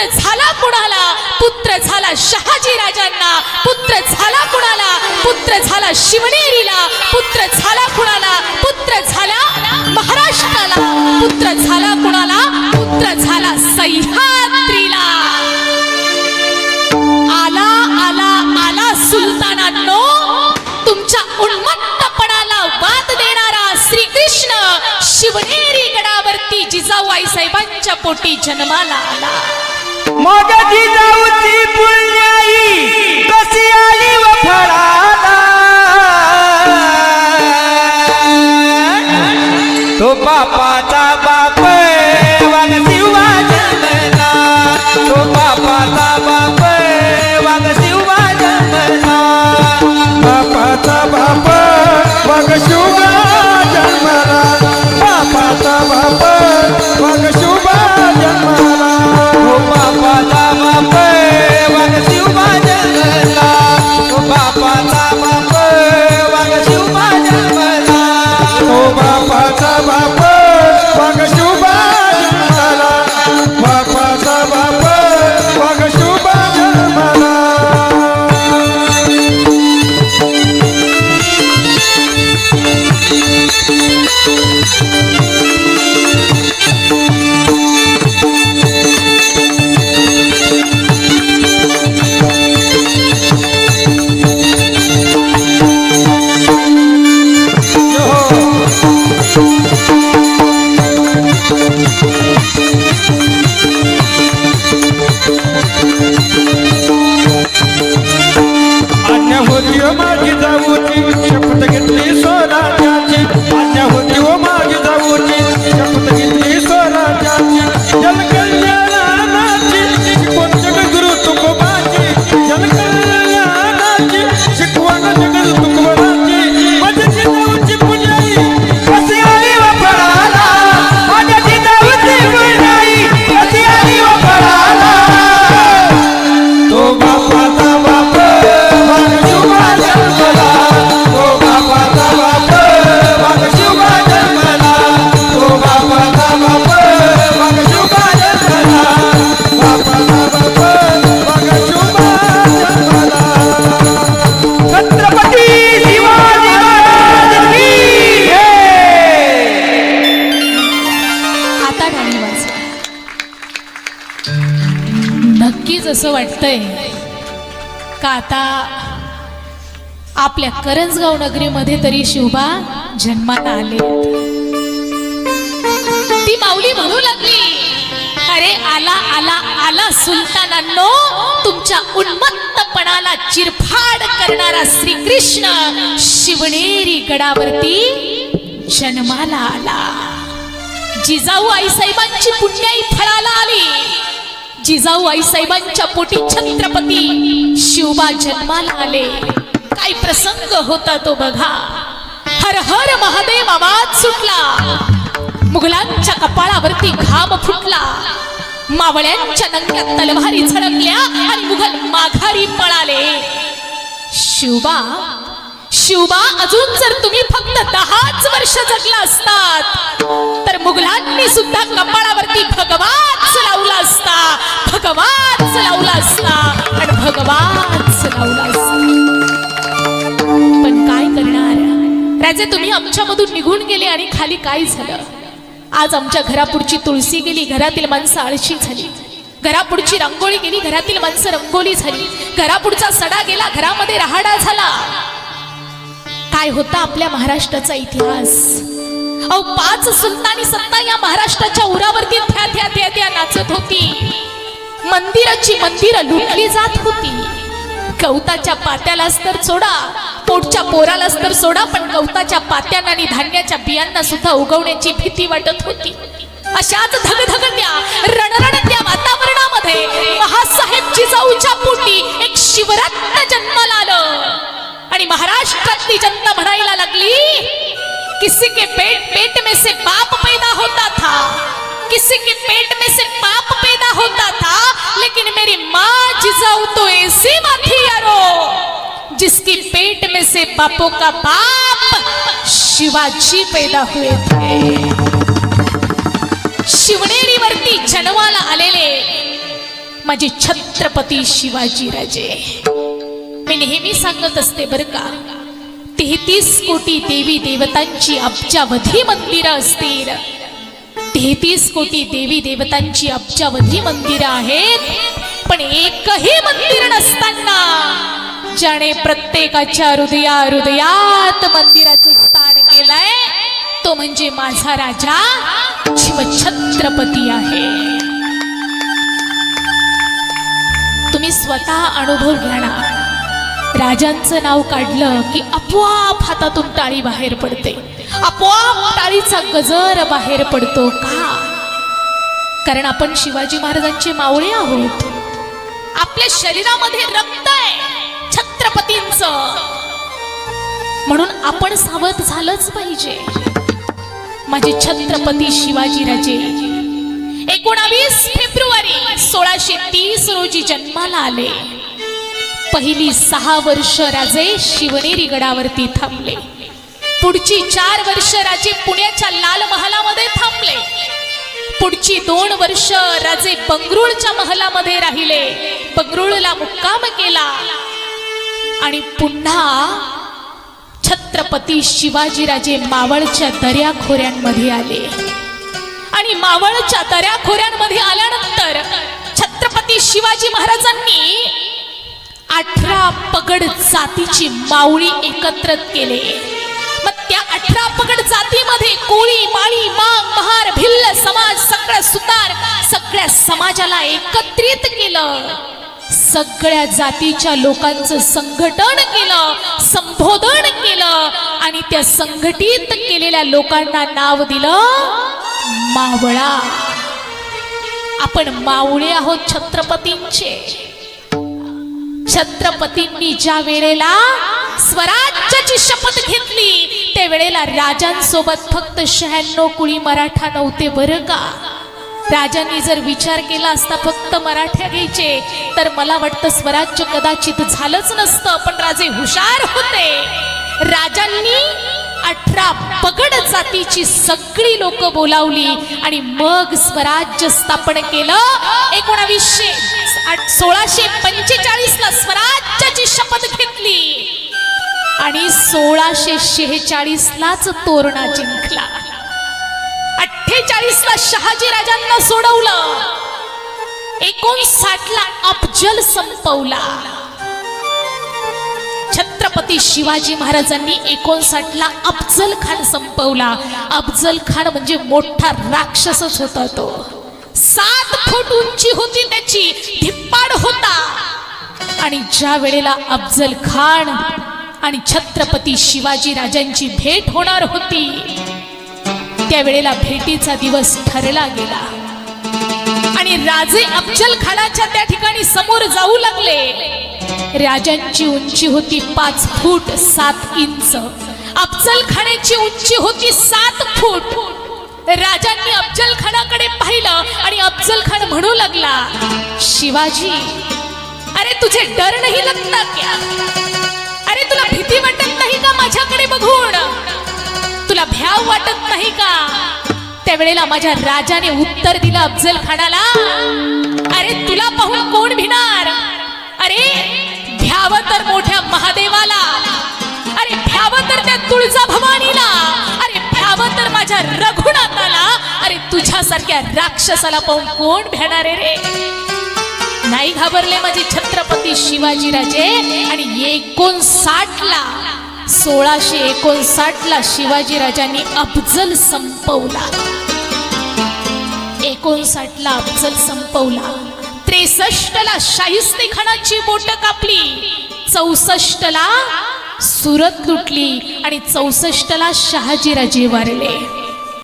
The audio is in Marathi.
पुत्र झाला कुणाला? पुत्र झाला शहाजी राजांना. पुत्र झाला कुणाला? पुत्र झाला शिवनेरीला. पुत्र झाला कुणाला? पुत्र झाला महाराष्ट्राला. पुत्र झाला कुणाला? पुत्र झाला सह्याद्रीला. आला आला आला सुलतानांनो. तुमच्या उन्मत्तपणाला वाद देणारा श्रीकृष्ण शिवनेरी गडावरती जिजाऊ साहेबांच्या पोटी जन्माला आला. मग जिजाऊची पुण्याई. कशी आली वफळा असं वाटतंय का आता आपल्या करंजगाव नगरीमध्ये तरी शिवबा जन्माला आले ती माऊली म्हणू लागली. अरे आला आला आला सुलतानांनो तुमच्या उन्मत्तपणाला चिरफाड करणारा श्रीकृष्ण शिवनेरी गडावरती जन्माला आला. जिजाऊ आईसाहेबांची पुण्याई फळाला आली. जिजाऊ आईसाहेबांच्या पोटी छत्रपती शिवबा जन्माला आले. काय प्रसंग होता तो बघा. हर हर महादेव आवाज सुटला. मुघलांच्या कपाळावरती घाम फुटला. मावळ्यांच्या नंग्यात तलवारी झळकल्या आणि मुघल माघारी पळाले. शिवबा शिवबा अजून जर तुम्ही फक्त दहाच वर्ष जगला असतात तर मुघलांनी सुद्धा कपाळावरती भगवाच लावला असता भगवाच लावला असता आणि भगवाच लावला असता. पण काय करणार? राजे तुम्ही आमच्यामधून निघून गेले आणि खाली काय झालं? आज आमच्या घरापुढची तुळशी गेली घरातील माणसं आळशी झाली. घरापुढची रांगोळी गेली घरातील माणसं रंगोली झाली. घरापुढचा सडा गेला घरामध्ये राहाडा झाला. काय होता आपल्या महाराष्ट्राचा इतिहास? अहो पाच सुलतानी सत्ता या महाराष्ट्राच्या उरावरती थ्या थ्या थ्या थ्या नाचत होती. मंदिराची मंदिर लुटली जात होती. गवताच्या पात्यालाच तर सोडा. पोटच्या पोरालाच तर सोडा पण गवताच्या पात्यांना आणि धान्याच्या बियांना सुद्धा उगवण्याची भीती वाटत होती. अशाच धगधगत्या रणरणत्या वातावरणामध्ये महासाहेब जिजाऊच्या पोटी एक शिवरत्न जन्माला आलं. आणि महाराष्ट्रातली जनता म्हणायला लागली, किसी के पेट पेट में से पाप पैदा होता था. किसी के पेट में से पाप पैदा होता था, लेकिन मेरी माँ जिजाऊ तो ऐसी माँ थी यारो, जिसकी पेट में से पापों का पाप शिवाजी पैदा हुए थे. शिवनेरीवरती जन्माला आलेले, माझे छत्रपती शिवाजी राजे. मी नेहमी सांगत असते बरं का तेहतीस कोटी देवी देवतांची अब्जावधी मंदिरं असतील. तेहतीस कोटी देवी देवतांची अब्जावधी मंदिरं आहेत पण एकही मंदिर नसताना ज्याने प्रत्येकाच्या हृदया हृदयात मंदिराचं स्थान केलंय तो म्हणजे माझा राजा शिवछत्रपती आहे. तुम्ही स्वतः अनुभव घ्या ना. राजांचं नाव काढलं की आपोआप हातातून टाळी बाहेर पडते. आपोआप टाळीचा गजर बाहेर पडतो का? कारण आपण शिवाजी महाराजांचे मावळे आहोत. आपल्या शरीरामध्ये रक्त आहे छत्रपतींच. म्हणून आपण सावध झालंच पाहिजे. माझे छत्रपती शिवाजीराजे एकोणावीस फेब्रुवारी सोळाशे तीस रोजी जन्माला आले. पहिली सहा वर्ष राजे शिवनेरी गडावरती थांबले. पुढची चार वर्ष राजे पुण्याच्या लाल महालामध्ये थांबले. पुढची दोन वर्ष राजे बंगरुळच्या महालामध्ये राहिले. बंगरुळला मुक्काम केला. आणि पुन्हा छत्रपती शिवाजीराजे मावळच्या दर्याखोऱ्यांमध्ये आले. आणि मावळच्या दर्याखोऱ्यांमध्ये आल्यानंतर छत्रपती शिवाजी महाराजांनी अठरा पगड जातीची मावळी एकत्रित केले. मग त्या अठरा पगड जातीमध्ये कोळी माळी मांग महार भिल्ल समाज सगळं सुतार सगळ्या समाजाला एकत्रित केलं. सगळ्या जातीच्या लोकांचं संघटन केलं संबोधन केलं आणि त्या संघटित केलेल्या लोकांना नाव दिलं मावळा. आपण मावळे आहोत छत्रपतींचे. छत्रपतींनी ज्या वेळेला स्वराज्याची शपथ घेतली त्या वेळेला राजांसोबत फक्त शहाण्णव कुळी मराठा नव्हते बरं का? राजांनी जर विचार केला असता फक्त मराठ्या घ्यायचे तर मला वाटतं स्वराज्य कदाचित झालंच नसतं पण राजे हुशार होते. राजांनी अठरा पगड जातीची सगळी लोक बोलावली आणि मग स्वराज्य स्थापन केलं एकोणावीसशे. सोळाशे पंचेचाळीस ला स्वराज्याची शपथ घेतली. आणि सोळाशे शेहेचाळीस लाच तोरणा जिंकला. अठ्ठेचाळीस ला शहाजी राजांना सोडवलं. एकोणसाठ ला अफजल संपवला. छत्रपती शिवाजी महाराजांनी एकोणसाठ ला अफजल खान संपवला. अफजल खान म्हणजे मोठा राक्षसच होता तो. सात फूट उंची होती त्याची. धिप्पाड होता. आणि ज्या वेळेला अफजल खान आणि छत्रपती शिवाजी राजांची भेट होणार होती त्यावेळेला भेटीचा दिवस ठरला गेला. आणि राजे अफजल खानाच्या त्या ठिकाणी समोर जाऊ लागले. राजांची उंची होती पाच फूट सात इंच. अफजल खानाची उंची होती सात फूट. राजांनी अफजल खानाकडे पाहिलं आणि अफजल खान म्हणू लागला शिवाजी अरे तुझे डर नाही लागता क्या? अरे तुला भीती वाटत नाही का माझ्याकडे बघून? तुला भ्याव वाटत नाही का? त्यावेळेला माझ्या राजाने उत्तर दिलं अफजल खानाला अरे तुला पाहून कोण भिणार? अरे भ्याव तर मोठ्या महादेवाला अरे भ्याव तर त्या तुळजा भवानीला तर माझ्या रघुनाथाला अरे तुझ्यासारख्या राक्षसाला पाहून कोण भेणार रे? नाही घाबरले माझे छत्रपती शिवाजीराजे आणि एकोणसाठ ला सोळाशे एकोणसाठ ला शिवाजी राजांनी अफजल संपवला. एकोणसाठ ला अफजल संपवला. त्रेसष्ट ला शाहिस्ते खानाची बोट कापली. चौसष्ट ला सुरत लुटली आणि चौसष्टला शहाजीराजे वारले.